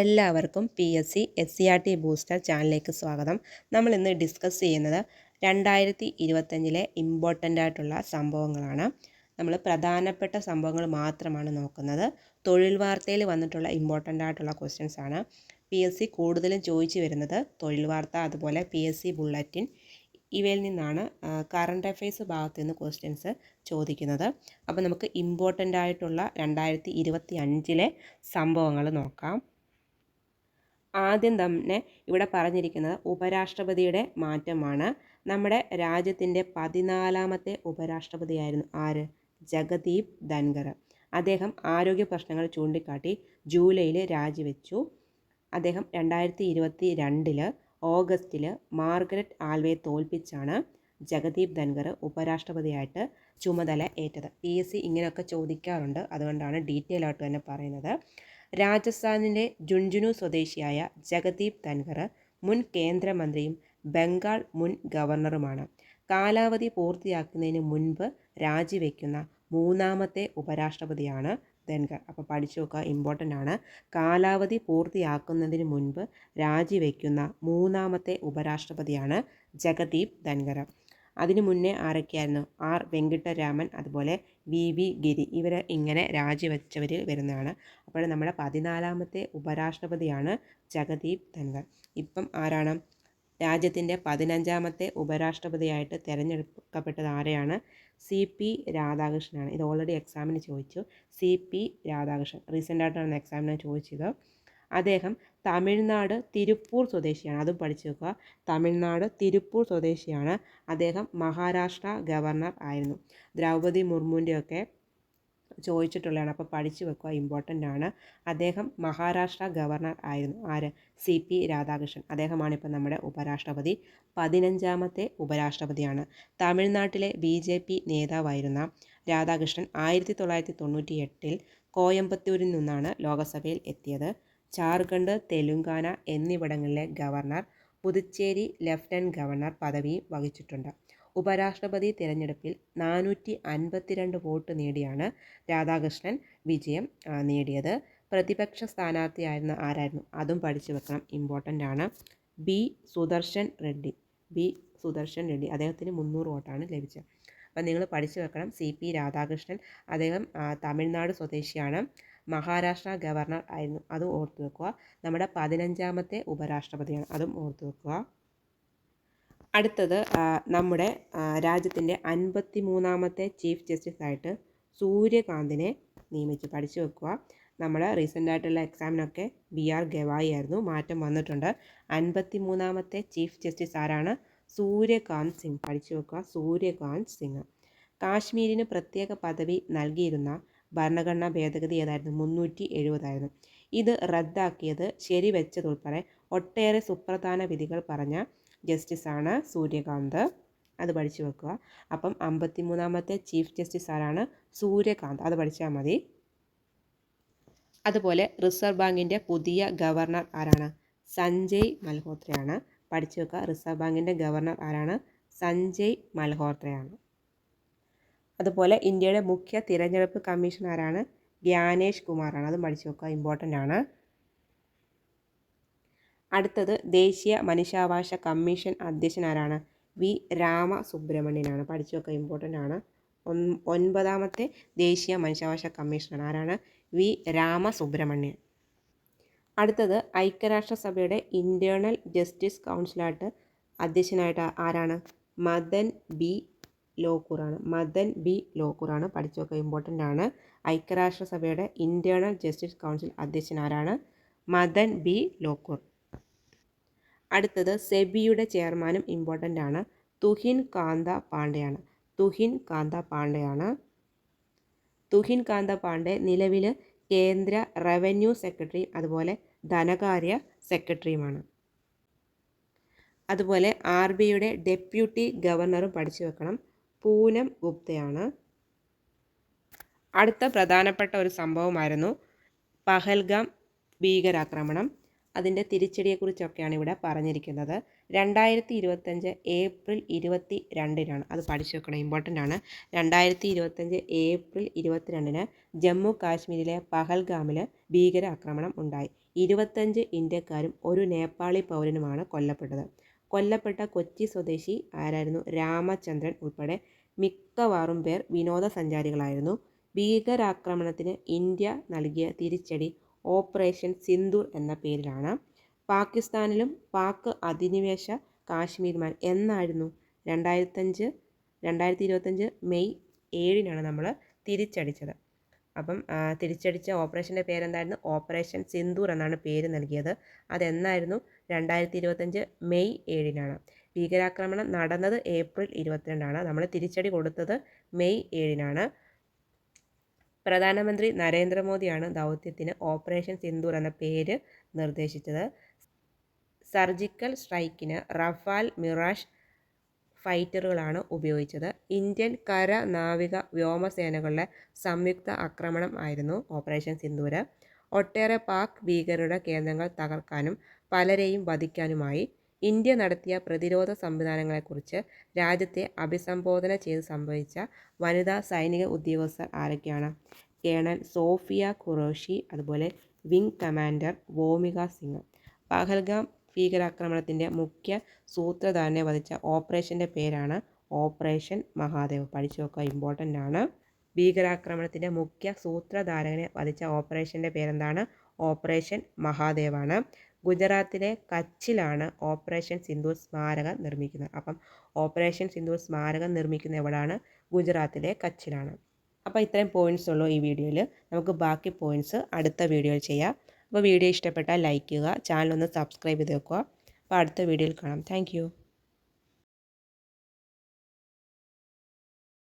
എല്ലാവർക്കും P S C S C R T booster ചാനലിലേക്ക് സ്വാഗതം. നമ്മൾ ഇന്ന് ഡിസ്കസ് ചെയ്യുന്നത് രണ്ടായിരത്തി ഇരുപത്തഞ്ചിലെ ഇമ്പോർട്ടന്റ് ആയിട്ടുള്ള സംഭവങ്ങളാണ്. നമ്മൾ പ്രധാനപ്പെട്ട സംഭവങ്ങൾ മാത്രമാണ് നോക്കുന്നത്. തൊഴിൽ വാർത്തയിൽ വന്നിട്ടുള്ള ഇമ്പോർട്ടന്റ് ആയിട്ടുള്ള ക്വസ്റ്റ്യൻസ് ആണ്. പി എസ് സി കൂടുതലും ചോദിച്ചു വരുന്നത് തൊഴിൽ വാർത്ത അതുപോലെ പി എസ് സി ബുള്ളറ്റിൻ ഇവയിൽ നിന്നാണ് കറണ്ട് അഫയേഴ്സ് ഭാഗത്ത് നിന്ന് ക്വസ്റ്റ്യൻസ് ചോദിക്കുന്നത്. അപ്പോൾ നമുക്ക് ഇമ്പോർട്ടന്റ് ആയിട്ടുള്ള രണ്ടായിരത്തി ഇരുപത്തി അഞ്ചിലെ സംഭവങ്ങൾ നോക്കാം. ആദ്യം തന്നെ ഇവിടെ പറഞ്ഞിരിക്കുന്നത് ഉപരാഷ്ട്രപതിയുടെ മാറ്റമാണ്. നമ്മുടെ രാജ്യത്തിന്റെ പതിനാലാമത്തെ ഉപരാഷ്ട്രപതിയായിരുന്നു ആര്? ജഗദീപ് ധൻഖർ. അദ്ദേഹം ആരോഗ്യ പ്രശ്നങ്ങൾ ചൂണ്ടിക്കാട്ടി ജൂലൈയിൽ രാജിവെച്ചു. അദ്ദേഹം രണ്ടായിരത്തി ഇരുപത്തി രണ്ടിൽ ഓഗസ്റ്റിൽ മാർഗരറ്റ് ആൽവയെ തോൽപ്പിച്ചാണ് ജഗദീപ് ധൻഖർ ഉപരാഷ്ട്രപതിയായിട്ട് ചുമതല ഏറ്റത്. പി എസ് സി ഇങ്ങനെയൊക്കെ ചോദിക്കാറുണ്ട്. അതുകൊണ്ടാണ് ഡീറ്റെയിൽ ആയിട്ട് തന്നെ പറയുന്നത്. രാജസ്ഥാനിലെ ജുൻജുനു സ്വദേശിയായ ജഗദീപ് ധൻഖർ മുൻ കേന്ദ്രമന്ത്രിയും ബംഗാൾ മുൻ ഗവർണറുമാണ്. കാലാവധി പൂർത്തിയാക്കുന്നതിന് മുൻപ് രാജിവെക്കുന്ന മൂന്നാമത്തെ ഉപരാഷ്ട്രപതിയാണ് ധൻഖർ അപ്പോൾ പഠിച്ചു നോക്കുക ഇമ്പോർട്ടന്റ് ആണ്. കാലാവധി പൂർത്തിയാക്കുന്നതിന് മുൻപ് രാജിവെക്കുന്ന മൂന്നാമത്തെ ഉപരാഷ്ട്രപതിയാണ് ജഗദീപ് ധൻഖർ അതിനു മുന്നേ ആരൊക്കെയായിരുന്നു? ആർ. വെങ്കിട്ടരാമൻ അതുപോലെ വി. വി. ഗിരി. ഇവർ ഇങ്ങനെ രാജിവെച്ചവരിൽ വരുന്നതാണ്. അപ്പോൾ നമ്മുടെ പതിനാലാമത്തെ ഉപരാഷ്ട്രപതിയാണ് ജഗദീപ് ധൻഖർ. ഇപ്പം ആരാണ്? രാജ്യത്തിന്റെ പതിനഞ്ചാമത്തെ ഉപരാഷ്ട്രപതിയായിട്ട് തിരഞ്ഞെടുക്കപ്പെട്ടത് ആരെയാണ്? സി. പി. രാധാകൃഷ്ണനാണ്. ഇത് ഓൾറെഡി എക്സാമിന് ചോദിച്ചു. സി. പി. രാധാകൃഷ്ണൻ. റീസെന്റ് ആയിട്ടാണ് എക്സാമിന് ചോദിച്ചത്. അദ്ദേഹം തമിഴ്നാട് തിരുപ്പൂർ സ്വദേശിയാണ്. അതും പഠിച്ചു വെക്കുക. തമിഴ്നാട് തിരുപ്പൂർ സ്വദേശിയാണ് അദ്ദേഹം. മഹാരാഷ്ട്ര ഗവർണർ ആയിരുന്നു. ദ്രൗപദി മുർമുവിന്റെയൊക്കെ ചോദിച്ചിട്ടുള്ളതാണ്. അപ്പോൾ പഠിച്ചു വെക്കുക. ഇമ്പോർട്ടന്റ് ആണ്. അദ്ദേഹം മഹാരാഷ്ട്ര ഗവർണർ ആയിരുന്നു. ആര്? C P Radhakrishnan. അദ്ദേഹമാണ് ഇപ്പോൾ നമ്മുടെ ഉപരാഷ്ട്രപതി. പതിനഞ്ചാമത്തെ ഉപരാഷ്ട്രപതിയാണ്. തമിഴ്നാട്ടിലെ ബി ജെ പി നേതാവായിരുന്ന രാധാകൃഷ്ണൻ ആയിരത്തി തൊള്ളായിരത്തി തൊണ്ണൂറ്റി എട്ടിൽ കോയമ്പത്തൂരിൽ നിന്നാണ് ലോകസഭയിൽ എത്തിയത്. ജാർഖണ്ഡ് തെലുങ്കാന എന്നിവിടങ്ങളിലെ ഗവർണർ പുതുച്ചേരി ലഫ്റ്റനന്റ് ഗവർണർ പദവിയും വഹിച്ചിട്ടുണ്ട്. ഉപരാഷ്ട്രപതി തിരഞ്ഞെടുപ്പിൽ നാനൂറ്റി അൻപത്തിരണ്ട് വോട്ട് നേടിയാണ് രാധാകൃഷ്ണൻ വിജയം നേടിയത്. പ്രതിപക്ഷ സ്ഥാനാർത്ഥിയായിരുന്ന ആരായിരുന്നു? അതും പഠിച്ചു വെക്കണം. ഇമ്പോർട്ടന്റ് ആണ്. ബി സുദർശൻ റെഡ്ഡി. ബി സുദർശൻ റെഡ്ഡി. അദ്ദേഹത്തിന് മുന്നൂറ് വോട്ടാണ് ലഭിച്ചത്. അപ്പം നിങ്ങൾ പഠിച്ചു വെക്കണം. C P Radhakrishnan. അദ്ദേഹം തമിഴ്നാട് സ്വദേശിയാണ്. മഹാരാഷ്ട്ര ഗവർണർ ആയിരുന്നു. അതും ഓർത്തു വെക്കുക. നമ്മുടെ പതിനഞ്ചാമത്തെ ഉപരാഷ്ട്രപതിയാണ്. അതും ഓർത്തു വെക്കുക. അടുത്തത് നമ്മുടെ രാജ്യത്തിന്റെ അൻപത്തി മൂന്നാമത്തെ ചീഫ് ജസ്റ്റിസ് ആയിട്ട് സൂര്യകാന്തിനെ നിയമിച്ചു. പഠിച്ചു വെക്കുക. നമ്മൾ റീസെന്റ് ആയിട്ടുള്ള എക്സാമിനൊക്കെ ബി ആർ ഗവായി ആയിരുന്നു. മാറ്റം വന്നിട്ടുണ്ട്. അൻപത്തി മൂന്നാമത്തെ ചീഫ് ജസ്റ്റിസ് ആരാണ്? സൂര്യകാന്ത് സിംഗ്. പഠിച്ചു വെക്കുക. സൂര്യകാന്ത് സിംഗ്. കാശ്മീരിന് പ്രത്യേക പദവി നൽകിയിരുന്ന ഭരണഘടനാ ഭേദഗതി ഏതായിരുന്നു? മുന്നൂറ്റി എഴുപതായിരുന്നു ഇത് റദ്ദാക്കിയത് ശരിവെച്ചതുൾപ്പെടെ ഒട്ടേറെ സുപ്രധാന വിധികൾ പറഞ്ഞ ജസ്റ്റിസാണ് സൂര്യകാന്ത്. അത് പഠിച്ചു വെക്കുക. അപ്പം അമ്പത്തിമൂന്നാമത്തെ ചീഫ് ജസ്റ്റിസ് ആരാണ്? സൂര്യകാന്ത്. അത് പഠിച്ചാൽ മതി. അതുപോലെ റിസർവ് ബാങ്കിന്റെ പുതിയ ഗവർണർ ആരാണ്? സഞ്ജയ് മൽഹോത്രയാണ്. പഠിച്ചു വെക്കുക. റിസർവ് ബാങ്കിന്റെ ഗവർണർ ആരാണ്? സഞ്ജയ് മൽഹോത്രയാണ്. അതുപോലെ ഇന്ത്യയുടെ മുഖ്യ തിരഞ്ഞെടുപ്പ് കമ്മീഷൻ ആരാണ്? ഗ്യാനേഷ് കുമാറാണ്. അത് പഠിച്ചു വെക്കുക ഇമ്പോർട്ടന്റ് ആണ്. അടുത്തത് ദേശീയ മനുഷ്യാവകാശ കമ്മീഷൻ അധ്യക്ഷൻ ആരാണ്? വി. രാമ സുബ്രഹ്മണ്യനാണ് പഠിച്ചു വെക്കുക ഇമ്പോർട്ടന്റ് ആണ്. ഒൻപതാമത്തെ ദേശീയ മനുഷ്യാവകാശ കമ്മീഷണർ ആരാണ്? വി. രാമ സുബ്രഹ്മണ്യൻ അടുത്തത് ഐക്യരാഷ്ട്രസഭയുടെ ഇന്റേർണൽ ജസ്റ്റിസ് കൗൺസിലായിട്ട് അധ്യക്ഷനായിട്ട് ആരാണ്? മദൻ ബി. ലോക്കൂറാണ്. മദൻ ബി ലോക്കൂറാണ്. പഠിച്ചു വെക്കുക ഇമ്പോർട്ടന്റ് ആണ്. ഐക്യരാഷ്ട്രസഭയുടെ ഇന്റേർണൽ ജസ്റ്റിസ് കൗൺസിൽ അധ്യക്ഷൻ ആരാണ്? മദൻ ബി ലോക്കൂർ. അടുത്തത് സെബിയുടെ ചെയർമാനും ഇമ്പോർട്ടന്റ് ആണ്. തുഹിൻ കാന്ത പാണ്ഡെയാണ്. തുഹിൻ കാന്ത പാണ്ഡെയാണ്. തുഹിൻ കാന്ത പാണ്ഡെ നിലവിൽ കേന്ദ്ര റവന്യൂ സെക്രട്ടറി അതുപോലെ ധനകാര്യ സെക്രട്ടറിയുമാണ് അതുപോലെ ആർ ബിയുടെ ഡെപ്യൂട്ടി ഗവർണറും പഠിച്ചു വെക്കണം. പൂനം ഗുപ്തയാണ്. അടുത്ത പ്രധാനപ്പെട്ട ഒരു സംഭവമായിരുന്നു പഹൽഗാം ഭീകരാക്രമണം. അതിന്റെ തിരിച്ചടിയെക്കുറിച്ചൊക്കെയാണ് ഇവിടെ പറഞ്ഞിരിക്കുന്നത്. രണ്ടായിരത്തി ഇരുപത്തഞ്ച് ഏപ്രിൽ ഇരുപത്തി രണ്ടിനാണ് അത് പഠിച്ചു വെക്കണം ഇമ്പോർട്ടന്റ് ആണ്. രണ്ടായിരത്തി ഇരുപത്തഞ്ച് ഏപ്രിൽ ഇരുപത്തിരണ്ടിന് ജമ്മു കാശ്മീരിലെ പഹൽഗാമിൽ ഭീകരാക്രമണം ഉണ്ടായി. ഇരുപത്തഞ്ച് ഇന്ത്യക്കാരും ഒരു നേപ്പാളി പൗരനുമാണ് കൊല്ലപ്പെട്ടത്. കൊല്ലപ്പെട്ട കൊച്ചി സ്വദേശി ആരായിരുന്നു? രാമചന്ദ്രൻ ഉൾപ്പെടെ മിക്കവാറും പേർ വിനോദസഞ്ചാരികളായിരുന്നു. ഭീകരാക്രമണത്തിന് ഇന്ത്യ നൽകിയ തിരിച്ചടി ഓപ്പറേഷൻ സിന്ദൂർ എന്ന പേരിലാണ്. പാകിസ്ഥാനിലും പാക് അധിനിവേശ കാശ്മീരുമാൻ എന്നായിരുന്നു. രണ്ടായിരത്തഞ്ച് രണ്ടായിരത്തി ഇരുപത്തഞ്ച് മെയ് ഏഴിനാണ് നമ്മൾ തിരിച്ചടിച്ചത്. അപ്പം തിരിച്ചടിച്ച ഓപ്പറേഷന്റെ പേരെന്തായിരുന്നു? ഓപ്പറേഷൻ സിന്ദൂർ എന്നാണ് പേര് നൽകിയത്. അതെന്നായിരുന്നു? രണ്ടായിരത്തി ഇരുപത്തഞ്ച് മെയ് ഏഴിനാണ്. ഭീകരാക്രമണം നടന്നത് ഏപ്രിൽ ഇരുപത്തിരണ്ടാണ്. നമ്മൾ തിരിച്ചടി കൊടുത്തത് മെയ് ഏഴിനാണ്. പ്രധാനമന്ത്രി നരേന്ദ്രമോദിയാണ് ദൗത്യത്തിന് ഓപ്പറേഷൻ സിന്ദൂർ എന്ന പേര് നിർദ്ദേശിച്ചത്. സർജിക്കൽ സ്ട്രൈക്കിന് റഫാൽ മിറാഷ് ഫൈറ്ററുകളാണ് ഉപയോഗിച്ചത്. ഇന്ത്യൻ കര നാവിക വ്യോമസേനകളുടെ സംയുക്ത ആക്രമണം ആയിരുന്നു ഓപ്പറേഷൻ സിന്ദൂര്. ഒട്ടേറെ പാക് ഭീകരരുടെ കേന്ദ്രങ്ങൾ തകർക്കാനും പലരെയും വധിക്കാനുമായി ഇന്ത്യ നടത്തിയ പ്രതിരോധ സംവിധാനങ്ങളെക്കുറിച്ച് രാജ്യത്തെ അഭിസംബോധന ചെയ്ത് സംഭവിച്ച വനിതാ സൈനിക ഉദ്യോഗസ്ഥർ ആരൊക്കെയാണ്? കേണൽ സോഫിയ ഖുറോഷി അതുപോലെ വിംഗ് കമാൻഡർ വോമിക സിംഗ്. പഹൽഗാം ഭീകരാക്രമണത്തിന്റെ മുഖ്യ സൂത്രധാരനെ വധിച്ച ഓപ്പറേഷന്റെ പേരാണ് ഓപ്പറേഷൻ മഹാദേവ്. പഠിച്ചു നോക്കുക ഇമ്പോർട്ടന്റ് ആണ്. ഭീകരാക്രമണത്തിന്റെ മുഖ്യ സൂത്രധാരനെ വധിച്ച ഓപ്പറേഷന്റെ പേരെന്താണ്? ഓപ്പറേഷൻ മഹാദേവാണ്. ഗുജറാത്തിലെ കച്ചിലാണ് ഓപ്പറേഷൻ സിന്ധു സ്മാരകം നിർമ്മിക്കുന്നത്. അപ്പം ഓപ്പറേഷൻ സിന്ധു സ്മാരകം നിർമ്മിക്കുന്ന എവിടെയാണ് ഗുജറാത്തിലെ കച്ചിലാണ്. അപ്പോൾ ഇത്രയും പോയിന്റ്സ് ഉള്ളൂ ഈ വീഡിയോയിൽ. നമുക്ക് ബാക്കി പോയിന്റ്സ് അടുത്ത വീഡിയോയിൽ ചെയ്യാം. അപ്പോൾ വീഡിയോ ഇഷ്ടപ്പെട്ടാൽ ലൈക്ക് ചെയ്യുക ചാനൽ ഒന്ന് സബ്സ്ക്രൈബ് ചെയ്ത് വെക്കുക. അപ്പോൾ അടുത്ത വീഡിയോയിൽ കാണാം. താങ്ക്